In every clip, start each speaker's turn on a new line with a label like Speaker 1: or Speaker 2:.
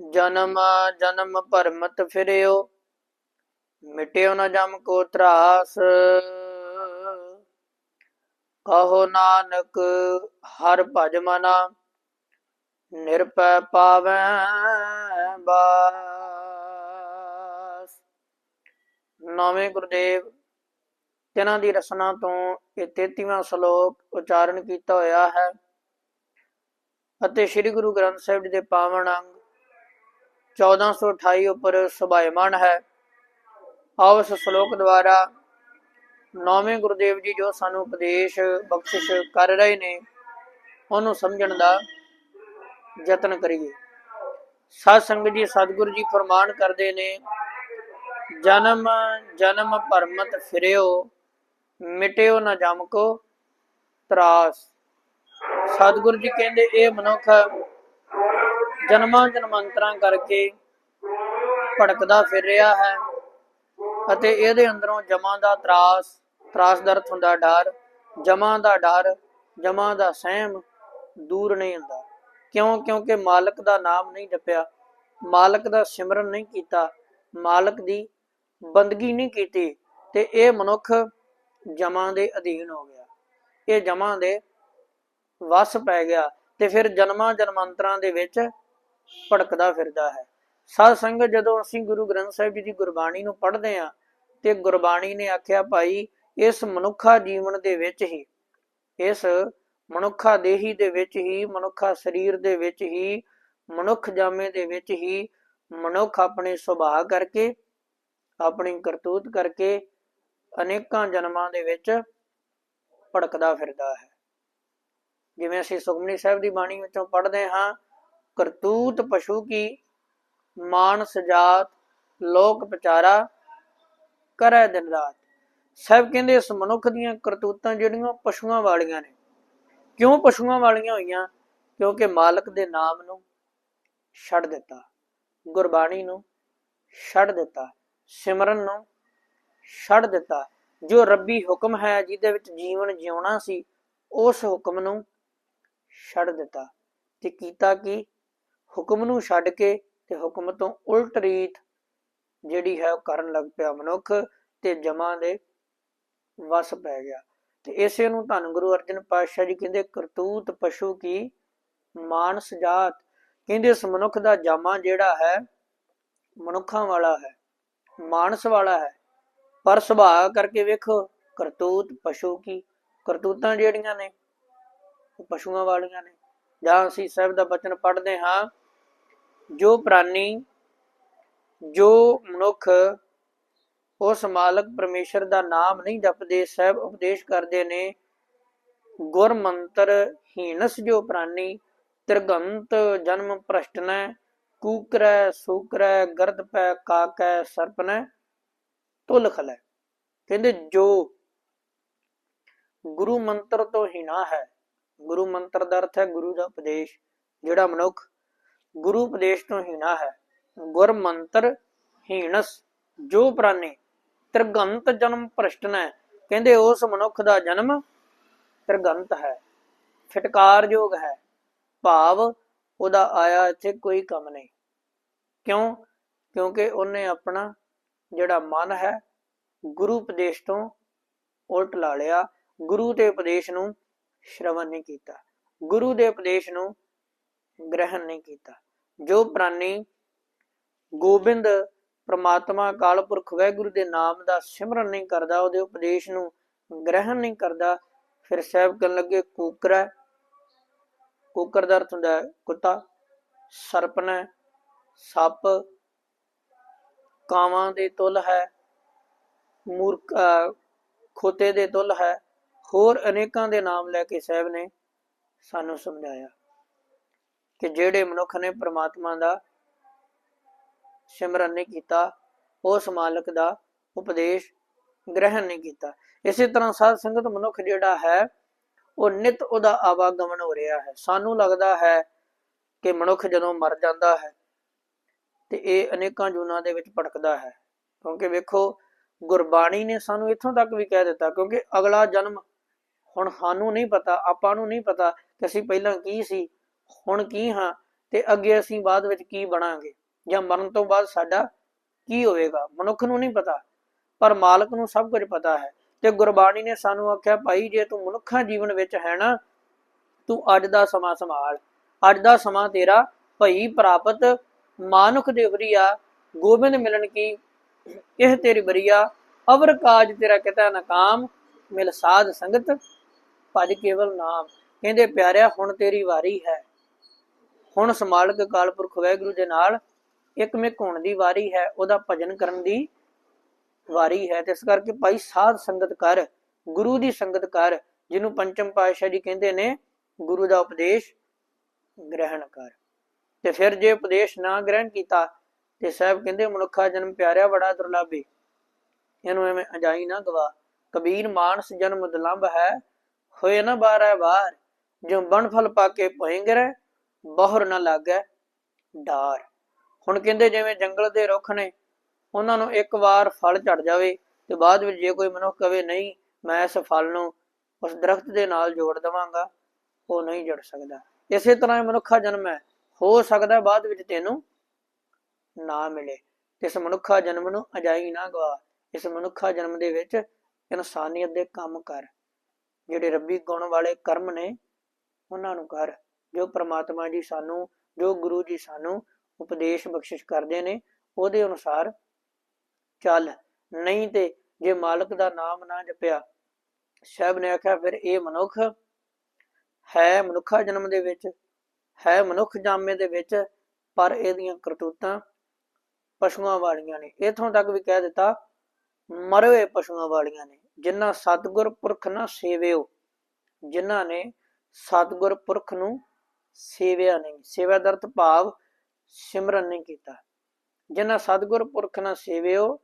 Speaker 1: ਜਨਮ ਜਨਮ ਭਰਮਤ ਫਿਰਿਓ, ਮਿਟਿਓ ਨਾ ਜਮ ਕੋ ਤਰਾਸ। ਕਹੋ ਨਾਨਕ, ਹਰ ਭਜ ਮਨਾ ਨਿਰਪੈ ਪਾਵੈ ਬਾਸ। ਨਵੇਂ ਗੁਰਦੇਵ, ਤਿਨਾਂ ਦੀ ਰਸਨਾ ਤੋਂ ਇਹ 33ਵਾਂ ਸ਼ਲੋਕ ਉਚਾਰਨ ਕੀਤਾ ਹੋਇਆ ਹੈ ਅਤੇ ਸ੍ਰੀ ਗੁਰੂ ਗ੍ਰੰਥ ਸਾਹਿਬ ਜੀ ਦੇ ਪਾਵਨ ਅੰਗ 1428 ਉੱਪਰ ਸੁਭਾਇਮਾਨ ਹੈ। ਆਓ ਇਸ ਸ਼ਲੋਕ ਦੁਆਰਾ ਨੌਵੇਂ ਗੁਰਦੇਵ ਜੀ ਜੋ ਸਾਨੂੰ ਉਪਦੇਸ਼, ਬਖਸ਼ਿਸ਼ ਕਰ ਰਹੇ ਨੇ, ਉਹਨੂੰ ਸਮਝਣ ਦਾ ਯਤਨ ਕਰੀਏ। ਸਾਧ ਸੰਗਤ ਜੀ, ਸਤਿਗੁਰੂ ਜੀ ਫਰਮਾਨ ਕਰਦੇ ਨੇ, ਜਨਮ ਜਨਮ ਭਰਮਤ ਫਿਰਿਓ, ਮਿਟਿਓ ਨਾ ਜਮ ਕੋ ਤਰਾਸ। ਸਤਿਗੁਰੂ ਜੀ ਕਹਿੰਦੇ, ਇਹ ਮਨੁੱਖ ਜਨਮਾਂ ਜਨਮਾਂਤਰਾਂ ਕਰਕੇ ਭੜਕਦਾ ਫਿਰ ਰਿਹਾ ਹੈ ਅਤੇ ਇਹਦੇ ਅੰਦਰੋਂ ਜਮਾਂ ਦਾ ਤਰਾਸ ਤਰਾਸ ਦਾ ਹੁੰਦਾ, ਡਰ, ਜਮਾਂ ਦਾ ਡਰ, ਜਮਾਂ ਦਾ ਸਹਿਮ ਦੂਰ ਨਹੀਂ ਹੁੰਦਾ। ਕਿਉਂ? ਕਿਉਂਕਿ ਮਾਲਕ ਦਾ ਨਾਮ ਨਹੀਂ ਜਪਿਆ, ਮਾਲਕ ਦਾ ਸਿਮਰਨ ਨਹੀਂ ਕੀਤਾ, ਮਾਲਕ ਦੀ ਬੰਦਗੀ ਨਹੀਂ ਕੀਤੀ ਤੇ ਇਹ ਮਨੁੱਖ ਜਮਾਂ ਦੇ ਅਧੀਨ ਹੋ ਗਿਆ। ਇਹ ਜਮਾਂ ਦੇ ਵਸ ਪੈ ਗਿਆ ਤੇ ਫਿਰ ਜਨਮਾਂ ਜਨਮਾਂਤਰਾਂ ਦੇ ਵਿੱਚ ਭੜਕਦਾ ਫਿਰਦਾ ਹੈ। ਸਾਧ ਸੰਗਤ ਜਦੋਂ ਅਸੀਂ ਗੁਰੂ ਗ੍ਰੰਥ ਸਾਹਿਬ ਜੀ ਦੀ ਗੁਰਬਾਣੀ ਨੂੰ ਪੜ੍ਹਦੇ ਹਾਂ, ਤੇ ਗੁਰਬਾਣੀ ਨੇ ਆਖਿਆ, ਭਾਈ, ਇਸ ਮਨੁੱਖਾ ਜੀਵਨ ਦੇ ਵਿੱਚ ਹੀ, ਇਸ ਮਨੁੱਖਾ ਦੇਹੀ ਦੇ ਵਿੱਚ ਹੀ, ਮਨੁੱਖਾ ਸਰੀਰ ਦੇ ਵਿੱਚ ਹੀ, ਮਨੁੱਖ ਜਾਮੇ ਦੇ ਵਿੱਚ ਹੀ, ਮਨੁੱਖ ਆਪਣੇ ਸੁਭਾਅ ਕਰਕੇ, ਆਪਣੀ ਕਰਤੂਤ ਕਰਕੇ ਅਨੇਕਾਂ ਜਨਮਾਂ ਦੇ ਵਿੱਚ ਭੜਕਦਾ ਫਿਰਦਾ ਹੈ। ਜਿਵੇਂ ਅਸੀਂ ਸੁਖਮਨੀ ਸਾਹਿਬ ਦੀ ਬਾਣੀ ਵਿੱਚੋਂ ਪੜ੍ਹਦੇ ਹਾਂ ਕਰਤੂਤ ਪਸ਼ੂ ਕੀ? ਮਾਨਸ ਜਾਤ, ਲੋਕ ਵਿਚਾਰਾ ਕਰੈ ਦਿਨ ਰਾਤ। ਸਾਹਿਬ ਕਹਿੰਦੇ ਇਸ ਮਨੁੱਖ ਦੀਆਂ ਕਰਤੂਤਾਂ ਜਿਹੜੀਆਂ ਪਸ਼ੂਆਂ ਵਾਲੀਆਂ ਨੇ। ਕਿਉਂ ਪਸ਼ੂਆਂ ਵਾਲੀਆਂ ਹੋਈਆਂ? ਕਿਉਂਕਿ ਮਾਲਕ ਦੇ ਨਾਮ ਨੂੰ ਛੱਡ ਦਿੱਤਾ, ਗੁਰਬਾਣੀ ਨੂੰ ਛੱਡ ਦਿੱਤਾ, ਸਿਮਰਨ ਨੂੰ ਛੱਡ ਦਿੱਤਾ। ਜੋ ਰੱਬੀ ਹੁਕਮ ਹੈ, ਜਿਹਦੇ ਵਿੱਚ ਜੀਵਨ ਜਿਉਣਾ ਸੀ, ਉਸ ਹੁਕਮ ਨੂੰ ਛੱਡ ਦਿੱਤਾ। ਤੇ ਕੀਤਾ ਕਿ? ਹੁਕਮ ਨੂੰ ਛੱਡ ਕੇ ਤੇ ਹੁਕਮ ਤੋਂ ਉਲਟ ਰੀਤ ਜਿਹੜੀ ਹੈ ਉਹ ਕਰਨ ਲੱਗ ਪਿਆ ਮਨੁੱਖ ਤੇ ਜਮਾਂ ਦੇ ਵਸ ਪੈ ਗਿਆ। ਤੇ ਇਸੇ ਨੂੰ ਧੰਨ ਗੁਰੂ ਅਰਜਨ ਪਾਤਸ਼ਾਹ ਜੀ ਕਹਿੰਦੇ, ਕਰਤੂਤ ਪਸ਼ੂ ਕੀ? ਮਾਨਸ ਜਾਤ। ਕਹਿੰਦੇ, ਇਸ ਮਨੁੱਖ ਦਾ ਜਾਮਾ ਜਿਹੜਾ ਹੈ, ਮਨੁੱਖਾਂ ਵਾਲਾ ਹੈ, ਮਾਨਸ ਵਾਲਾ ਹੈ। ਪਰ ਸੁਭਾਅ ਕਰਕੇ ਵੇਖੋ, ਕਰਤੂਤ ਪਸ਼ੂ ਕੀ? ਕਰਤੂਤਾਂ ਜਿਹੜੀਆਂ ਨੇ, ਉਹ ਪਸ਼ੂਆਂ ਵਾਲੀਆਂ ਨੇ। ਜਾਂ ਅਸੀਂ ਸਾਹਿਬ ਦਾ ਬਚਨ ਪੜ੍ਹਦੇ ਹਾਂ ਜੋ ਪ੍ਰਾਨੀ, ਜੋ ਮਨੁੱਖ ਉਸ ਮਾਲਕ ਪਰਮੇਸ਼ਰ ਦਾ ਨਾਮ ਨਹੀਂ ਜਪਦੇ, ਸਹਿਬ ਉਪਦੇਸ਼ ਕਰਦੇ ਨੇ ਗੁਰ ਮੰਤਰ ਹੀਨਸ ਜੋ ਪ੍ਰਾਨੀ, ਤ੍ਰਿਗੰਤ ਜਨਮ ਪ੍ਰਸ਼ਟਨੈ ਕੂਕਰੈ, ਸੂਕਰੈ, ਗਰਦ ਪੈ, ਕਾਕੈ, ਸਰਪਨੈ ਤੁਲ ਖਲੈ ਕਹਿੰਦੇ ਜੋ ਗੁਰੂ ਮੰਤਰ ਤੋਂ ਹੀਣਾ ਹੈ, ਗੁਰੂ ਮੰਤਰ ਦਾ ਅਰਥ ਹੈ ਗੁਰੂ ਦਾ ਉਪਦੇਸ਼, ਜਿਹੜਾ ਮਨੁੱਖ ਗੁਰੂ ਉਪਦੇਸ਼ ਤੋਂ ਹੀਣਾ ਹੈ। ਗੁਰ ਮੰਤਰ ਹੀਣਸ, ਜੋ ਪ੍ਰਾਨੀ ਤ੍ਰਿਗੰਤ ਜਨਮ ਪ੍ਰਸ਼ਟਨੈ ਕਹਿੰਦੇ ਉਸ ਮਨੁੱਖ ਦਾ ਜਨਮ ਤ੍ਰਿਗੰਤ ਹੈ। ਫਟਕਾਰਯੋਗ ਹੈ। ਭਾਵ ਉਹਦਾ ਆਇਆ ਇੱਥੇ ਕੋਈ ਕੰਮ ਨਹੀਂ। ਕਿਉਂ? ਕਿਉਂਕਿ ਉਹਨੇ ਆਪਣਾ ਜਿਹੜਾ ਮਨ ਹੈ, ਗੁਰੂ ਉਪਦੇਸ਼ ਤੋਂ ਉਲਟ ਲਾ ਲਿਆ। ਗੁਰੂ ਦੇ ਉਪਦੇਸ਼ ਨੂੰ ਸ਼ਰਵਣ ਨਹੀਂ ਕੀਤਾ। ਗੁਰੂ ਦੇ ਉਪਦੇਸ਼ ਨੂੰ ਗ੍ਰਹਿਣ ਨਹੀਂ ਕੀਤਾ। ਜੋ ਪ੍ਰਾਨੀ ਗੋਬਿੰਦ ਪ੍ਰਮਾਤਮਾ ਅਕਾਲ ਪੁਰਖ ਵਾਹਿਗੁਰੂ ਦੇ ਨਾਮ ਦਾ ਸਿਮਰਨ ਨਹੀਂ ਕਰਦਾ, ਉਹਦੇ ਉਪਦੇਸ਼ ਨੂੰ ਗ੍ਰਹਿਣ ਨਹੀਂ ਕਰਦਾ, ਫਿਰ ਸਾਹਿਬ ਕਰਨ ਲੱਗੇ, ਕੂਕਰਾ ਕੂਕਰ ਦਾ ਅਰਥ ਹੁੰਦਾ ਕੁੱਤਾ ਸਰਪਨ ਸੱਪ, ਕਾਵਾਂ ਦੇ ਤੁਲ ਹੈ, ਮੂਰਖ ਖੋਤੇ ਦੇ ਤੁਲ ਹੈ, ਹੋਰ ਅਨੇਕਾਂ ਦੇ ਨਾਮ ਲੈ ਕੇ ਸਾਹਿਬ ਨੇ ਸਾਨੂੰ ਸਮਝਾਇਆ। ਕਿ ਜਿਹੜੇ ਮਨੁੱਖ ਨੇ ਪ੍ਰਮਾਤਮਾ ਦਾ ਸਿਮਰਨ ਨਹੀਂ ਕੀਤਾ ਉਸ ਮਾਲਕ ਦਾ ਉਪਦੇਸ਼ ਗ੍ਰਹਿਣ ਨਹੀਂ ਕੀਤਾ। ਇਸੇ ਤਰ੍ਹਾਂ ਸਾਧ ਸੰਗਤ ਮਨੁੱਖ ਜਿਹੜਾ ਹੈ, ਉਹ ਨਿਤ ਉਹਦਾ ਆਵਾਗਮਨ ਹੋ ਰਿਹਾ ਹੈ। ਸਾਨੂੰ ਲੱਗਦਾ ਹੈ ਕਿ ਮਨੁੱਖ ਜਦੋਂ ਮਰ ਜਾਂਦਾ ਹੈ, ਤੇ ਇਹ ਅਨੇਕਾਂ ਜੂਨਾਂ ਦੇ ਵਿੱਚ ਭਟਕਦਾ ਹੈ। ਕਿਉਂਕਿ ਵੇਖੋ, ਗੁਰਬਾਣੀ ਨੇ ਸਾਨੂੰ ਇੱਥੋਂ ਤੱਕ ਵੀ ਕਹਿ ਦਿੱਤਾ, ਕਿਉਂਕਿ ਅਗਲਾ ਜਨਮ ਹੁਣ ਸਾਨੂੰ ਨਹੀਂ ਪਤਾ, ਆਪਾਂ ਨੂੰ ਨਹੀਂ ਪਤਾ ਕਿ ਅਸੀਂ ਪਹਿਲਾਂ ਕੀ ਸੀ। ਹੁਣ ਕੀ ਹਾਂ ਤੇ ਅੱਗੇ ਅਸੀਂ ਬਾਅਦ ਵਿੱਚ ਕੀ ਬਣਾਂਗੇ? ਜਾਂ ਮਰਨ ਤੋਂ ਬਾਅਦ ਸਾਡਾ ਕੀ ਹੋਵੇਗਾ? ਮਨੁੱਖ ਨੂੰ ਨਹੀਂ ਪਤਾ, ਪਰ ਮਾਲਕ ਨੂੰ ਸਭ ਕੁਝ ਪਤਾ ਹੈ। ਤੇ ਗੁਰਬਾਣੀ ਨੇ ਸਾਨੂੰ ਆਖਿਆ, ਭਾਈ, ਜੇ ਤੂੰ ਮਨੁੱਖਾ ਜੀਵਨ ਵਿੱਚ ਹੈ ਨਾ, ਤੂੰ ਅੱਜ ਦਾ ਸਮਾਂ ਸੰਭਾਲ। ਅੱਜ ਦਾ ਸਮਾਂ ਤੇਰਾ ਭਈ ਪ੍ਰਾਪਤ ਮਾਨੁਖ ਦੇ ਵਰੀਆ ਗੋਬਿੰਦ ਮਿਲਣ ਕੀ, ਇਹ ਤੇਰੀ ਬਰੀਆ ਅਵਰ ਕਾਜ ਤੇਰਾ ਕਿਤਾ ਨਕਾਮ, ਮਿਲ ਸਾਧ ਸੰਗਤ, ਭਜ ਕੇਵਲ ਨਾਮ। ਕਹਿੰਦੇ, ਪਿਆਰਿਆ, ਹੁਣ ਤੇਰੀ ਵਾਰੀ ਹੈ। ਹੁਣ ਸਮਾਲਕ ਅਕਾਲ ਪੁਰਖ ਵਾਹਿਗੁਰੂ ਦੇ ਨਾਲ ਇੱਕਮਿਕ ਹੋਣ ਦੀ ਵਾਰੀ ਹੈ, ਉਹਦਾ ਭਜਨ ਕਰਨ ਦੀ ਵਾਰੀ ਹੈ। ਤੇ ਇਸ ਕਰਕੇ ਭਾਈ ਸਾਧ ਸੰਗਤ ਕਰ, ਗੁਰੂ ਦੀ ਸੰਗਤ ਕਰ, ਜਿਹਨੂੰ ਪੰਚਮ ਪਾਤਸ਼ਾਹ ਜੀ ਕਹਿੰਦੇ ਨੇ, ਗੁਰੂ ਦਾ ਉਪਦੇਸ਼ ਗ੍ਰਹਿਣ ਕਰ। ਤੇ ਫਿਰ ਜੇ ਉਪਦੇਸ਼ ਨਾ ਗ੍ਰਹਿਣ ਕੀਤਾ, ਤੇ ਸਾਹਿਬ ਕਹਿੰਦੇ, ਮਨੁੱਖਾ ਜਨਮ ਪਿਆਰਿਆ, ਬੜਾ ਦੁਰਲੱਭ। ਇਹਨੂੰ ਐਵੇਂ ਅਜਾਈ ਨਾ ਗਵਾ। ਕਬੀਰ ਮਾਨਸ ਜਨਮ ਦੁਲੰਭ ਹੈ, ਹੋਏ ਨਾ ਬਾਰੈ ਵਾਰ ਜੋ ਬਣ ਫਲ ਪਾ ਕੇ ਭਇੰਗਰ ਬਹੁਰ ਨਾ ਲੱਗੈ ਡਾਰ। ਹੁਣ ਕਹਿੰਦੇ ਜਿਵੇਂ ਜੰਗਲ ਦੇ ਰੁੱਖ ਨੇ, ਉਹਨਾਂ ਨੂੰ ਇੱਕ ਵਾਰ ਫਲ ਝੜ ਜਾਵੇ ਤੇ ਬਾਅਦ ਵਿੱਚ ਜੇ ਕੋਈ ਮਨੁੱਖ ਕਵੇ ਨਹੀਂ, ਮੈਂ ਇਸ ਫਲ ਨੂੰ ਉਸ ਦਰਖਤ ਦੇ ਨਾਲ ਜੋੜ ਦਵਾਂਗਾ, ਉਹ ਨਹੀਂ ਜੁੜ ਸਕਦਾ। ਇਸੇ ਤਰ੍ਹਾਂ ਮਨੁੱਖਾ ਜਨਮ ਹੈ। ਹੋ ਸਕਦਾ ਬਾਅਦ ਵਿੱਚ ਤੈਨੂੰ ਨਾ ਮਿਲੇ। ਤੇ ਇਸ ਮਨੁੱਖਾ ਜਨਮ ਨੂੰ ਅਜਾਈ ਨਾ ਗਵਾ। ਇਸ ਮਨੁੱਖਾ ਜਨਮ ਦੇ ਵਿੱਚ ਇਨਸਾਨੀਅਤ ਦੇ ਕੰਮ ਕਰ। ਜਿਹੜੇ ਰੱਬੀ ਗੁਣ ਵਾਲੇ ਕਰਮ ਨੇ, ਉਹਨਾਂ ਨੂੰ ਕਰ। ਜੋ ਪ੍ਰਮਾਤਮਾ ਜੀ ਸਾਨੂੰ, ਜੋ ਗੁਰੂ ਜੀ ਸਾਨੂੰ ਉਪਦੇਸ਼ ਬਖਸ਼ਿਸ਼ ਕਰਦੇ ਨੇ, ਉਹਦੇ ਅਨੁਸਾਰ ਚੱਲ। ਨਹੀਂ ਤੇ ਜੇ ਮਾਲਕ ਦਾ ਨਾਮ ਨਾ ਜਪਿਆ, ਸਾਹਿਬ ਨੇ ਆਖਿਆ, ਫਿਰ ਇਹ ਮਨੁੱਖ ਹੈ ਮਨੁੱਖਾ ਜਨਮ ਦੇ ਵਿੱਚ, ਹੈ ਮਨੁੱਖ ਜਾਮੇ ਦੇ ਵਿੱਚ, ਪਰ ਇਹਦੀਆਂ ਕਰਤੂਤਾਂ ਪਸ਼ੂਆਂ ਵਾਲੀਆਂ ਨੇ। ਇਥੋਂ ਤੱਕ ਵੀ ਕਹਿ ਦਿੱਤਾ, ਮਰਵੇ ਪਸ਼ੂਆਂ ਵਾਲੀਆਂ ਨੇ, ਜਿਨ੍ਹਾਂ ਸਤਿਗੁਰ ਪੁਰਖ ਨਾ ਸੇਵਿਓ, ਜਿਨ੍ਹਾਂ ਨੇ ਸਤਿਗੁਰ ਪੁਰਖ ਨੂੰ ਸੇਵਿਆ ਨਹੀਂ ਸੇਵਾ ਦਾ ਭਾਵ ਸਿਮਰਨ ਨਹੀਂ ਕੀਤਾ। ਜਿਨ੍ਹਾਂ ਸਤਿਗੁਰ ਪੁਰਖ ਨਾ ਸੇਵਿਓ,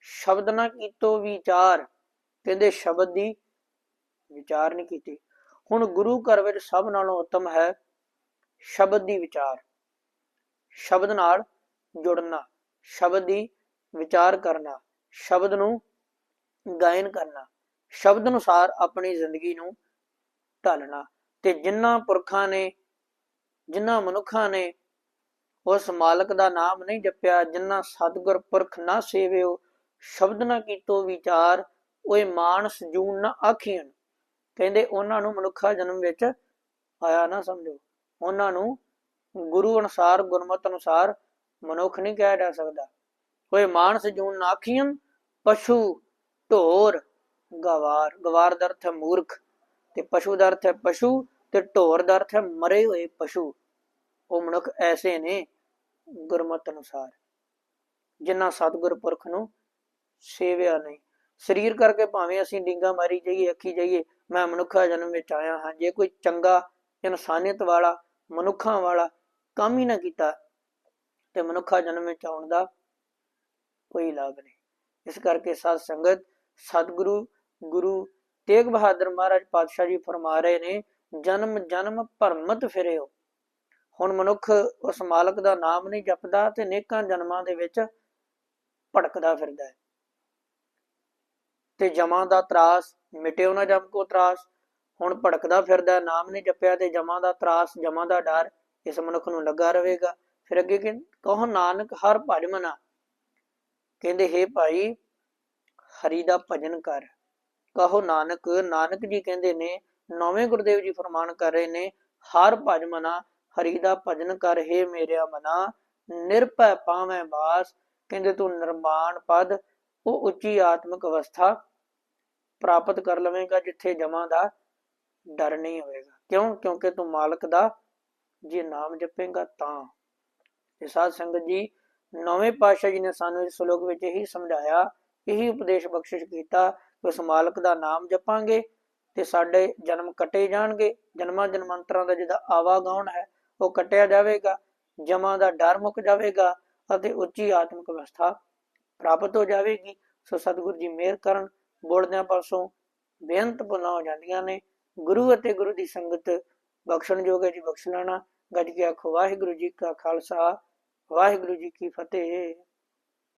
Speaker 1: ਸ਼ਬਦ ਨਾ ਕੀਤੋ ਵਿਚਾਰ, ਕਹਿੰਦੇ ਸ਼ਬਦ ਦੀ ਵਿਚਾਰ ਨਹੀਂ ਕੀਤੀ। ਹੁਣ ਗੁਰੂ ਘਰ ਵਿੱਚ ਸਭ ਨਾਲੋਂ ਉੱਤਮ ਹੈ ਸ਼ਬਦ ਦੀ ਵਿਚਾਰ। ਸ਼ਬਦ ਨਾਲ ਜੁੜਨਾ, ਸ਼ਬਦ ਦੀ ਵਿਚਾਰ ਕਰਨਾ, ਸ਼ਬਦ ਨੂੰ ਗਾਇਨ ਕਰਨਾ, ਸ਼ਬਦ ਅਨੁਸਾਰ ਆਪਣੀ ਜ਼ਿੰਦਗੀ ਨੂੰ ਢਾਲਣਾ। ਤੇ ਜਿਨ੍ਹਾਂ ਪੁਰਖਾਂ ਨੇ ਜਿਨ੍ਹਾਂ ਮਨੁੱਖਾਂ ਨੇ ਉਸ ਮਾਲਕ ਦਾ ਨਾਮ ਨਹੀਂ ਜਪਿਆ, ਜਿਨ੍ਹਾਂ ਸਤਿਗੁਰ ਪੁਰਖ ਨਾ ਸੇਵਿਓ, ਸ਼ਬਦ ਨਾ ਕੀਤੋ ਵਿਚਾਰ, ਓਏ ਮਾਨਸ ਜੂਨ ਨਾ ਆਖੀਨ ਕਹਿੰਦੇ ਉਹਨਾਂ ਨੂੰ ਮਨੁੱਖਾ ਜਨਮ ਵਿੱਚ ਆਇਆ ਨਾ ਸਮਝੋ। ਉਹਨਾਂ ਨੂੰ ਗੁਰੂ ਅਨੁਸਾਰ, ਗੁਰਮਤ ਅਨੁਸਾਰ ਮਨੁੱਖ ਨਹੀਂ ਕਿਹਾ ਜਾ ਸਕਦਾ। ਕੋਈ ਮਾਨਸ ਜੂਨ ਨਾ ਆਖੀਨ ਪਸ਼ੂ ਢੋਰ ਗਵਾਰ। ਗਵਾਰ ਦਾ ਅਰਥ ਹੈ ਮੂਰਖ ਤੇ ਪਸ਼ੂ ਦਾ ਅਰਥ ਹੈ ਪਸ਼ੂ ਤੇ ਢੋਰ ਦਾ ਅਰਥ ਹੈ ਮਰੇ ਹੋਏ ਪਸ਼ੂ ਉਹ ਮਨੁੱਖ ਐਸੇ ਨੇ ਗੁਰਮਤ ਅਨੁਸਾਰ ਜਿਨ੍ਹਾਂ ਸਤਿਗੁਰ ਪੁਰਖ ਨੂੰ ਸੇਵਿਆ ਨਹੀਂ। ਸਰੀਰ ਕਰਕੇ ਭਾਵੇਂ ਅਸੀਂ ਡਿੰਗਾ ਮਾਰੀ ਜਾਈਏ, ਅੱਖੀ ਜਾਈਏ, ਮੈਂ ਮਨੁੱਖਾ ਜਨਮ ਵਿੱਚ ਆਇਆ ਹਾਂ। ਜੇ ਕੋਈ ਚੰਗਾ, ਇਨਸਾਨੀਅਤ ਵਾਲਾ, ਮਨੁੱਖਾਂ ਵਾਲਾ ਕੰਮ ਹੀ ਨਾ ਕੀਤਾ, ਤੇ ਮਨੁੱਖਾ ਜਨਮ ਵਿੱਚ ਆਉਣ ਦਾ ਕੋਈ ਲਾਭ ਨਹੀਂ। ਇਸ ਕਰਕੇ ਸਾਧ ਸੰਗਤ, ਸਤਿਗੁਰੂ, ਗੁਰੂ ਤੇਗ ਬਹਾਦਰ ਮਹਾਰਾਜ ਪਾਤਸ਼ਾਹ ਜੀ ਫਰਮਾ ਰਹੇ ਨੇ ਜਨਮ ਜਨਮ ਭਰਮਤ ਫਿਰਿਓ। ਹੁਣ ਮਨੁੱਖ ਉਸ ਮਾਲਕ ਦਾ ਨਾਮ ਨਹੀਂ ਜਪਦਾ ਤੇ ਨੇਕਾਂ ਜਨਮਾਂ ਦੇ ਵਿੱਚ ਭਟਕਦਾ ਫਿਰਦਾ ਹੈ। ਤੇ ਜਮਾਂ ਦਾ ਤਰਾਸ, ਮਿਟਿਓ ਨਾ ਜਮ ਕੋ ਤਰਾਸ, ਹੁਣ ਭਟਕਦਾ ਫਿਰਦਾ ਨਾਮ ਨਹੀਂ ਜਪਿਆ ਤੇ ਜਮਾਂ ਦਾ ਤਰਾਸ, ਜਮਾਂ ਦਾ ਡਰ ਇਸ ਮਨੁੱਖ ਨੂੰ ਲੱਗਾ ਰਹੇਗਾ। ਫਿਰ ਅੱਗੇ ਕਿ ਕਹੋ ਨਾਨਕ ਹਰ ਭਜ ਮਨਾ। ਕਹਿੰਦੇ, ਹੈ ਭਾਈ, ਹਰੀ ਦਾ ਭਜਨ ਕਰ। ਕਹੋ ਨਾਨਕ ਨਾਨਕ ਜੀ ਕਹਿੰਦੇ ਨੇ ਨੌਵੇਂ ਗੁਰਦੇਵ ਜੀ ਫਰਮਾਨ ਕਰ ਰਹੇ ਨੇ, ਹਰ ਭਜ ਮਨਾ, ਹਰੀ ਦਾ ਭਜਨ ਕਰ, ਹੈ ਮੇਰਿਆ ਮਨਾ, ਨਿਰਭੈ ਪਾਵੇਂ ਬਾਸ ਕਹਿੰਦੇ ਤੂੰ ਨਿਰਮਾਣ ਪਦ, ਉਹ ਉੱਚੀ ਆਤਮਿਕ ਅਵਸਥਾ ਪ੍ਰਾਪਤ ਕਰ ਲਵੇਂਗਾ, ਜਿੱਥੇ ਜਮਾਂ ਦਾ ਡਰ ਨਹੀਂ ਹੋਵੇਗਾ। ਕਿਉਂ? ਕਿਉਂਕਿ ਤੂੰ ਮਾਲਕ ਦਾ ਜੇ ਨਾਮ ਜਪੇਗਾ ਤਾਂ। ਤੇ ਸਾਧ ਸੰਗਤ ਜੀ, ਨੌਵੇਂ ਪਾਤਸ਼ਾਹ ਜੀ ਨੇ ਸਾਨੂੰ ਇਸ ਸ਼ਲੋਕ ਵਿੱਚ ਇਹੀ ਸਮਝਾਇਆ, ਇਹੀ ਉਪਦੇਸ਼ ਬਖਸ਼ਿਸ਼ ਕੀਤਾ, ਕਿ ਉਸ ਮਾਲਕ ਦਾ ਨਾਮ ਜਪਾਂਗੇ ਤੇ ਸਾਡੇ ਜਨਮ ਕੱਟੇ ਜਾਣਗੇ। ਜਨਮਾਂ ਜਨਮਾਂਤਰਾਂ ਦਾ ਜਿਹਦਾ ਆਵਾਗਾਉਣ ਹੈ, ਉਹ ਕੱਟਿਆ ਜਾਵੇਗਾ, ਜਮਾਂ ਦਾ ਡਰ ਮੁੱਕ ਜਾਵੇਗਾ ਅਤੇ ਉੱਚੀ ਆਤਮਿਕ ਅਵਸਥਾ ਪ੍ਰਾਪਤ ਹੋ ਜਾਵੇਗੀ। ਸੋ ਸਤਿਗੁਰੂ ਜੀ ਮਿਹਰ ਕਰਨ, ਬੋਲਦਿਆਂ ਪਾਸੋਂ ਬੇਅੰਤ ਪੁਨਾ ਹੋ ਜਾਂਦੀਆਂ ਨੇ। ਗੁਰੂ ਅਤੇ ਗੁਰੂ ਦੀ ਸੰਗਤ ਬਖਸ਼ਣ ਹੈ ਜੀ ਬਖਸ਼ ਲੈਣਾ ਗੱਜ ਕੇ ਆਖੋ, ਵਾਹਿਗੁਰੂ ਜੀ ਕਾ ਖਾਲਸਾ, ਵਾਹਿਗੁਰੂ ਜੀ ਕੀ ਫਤਿਹ।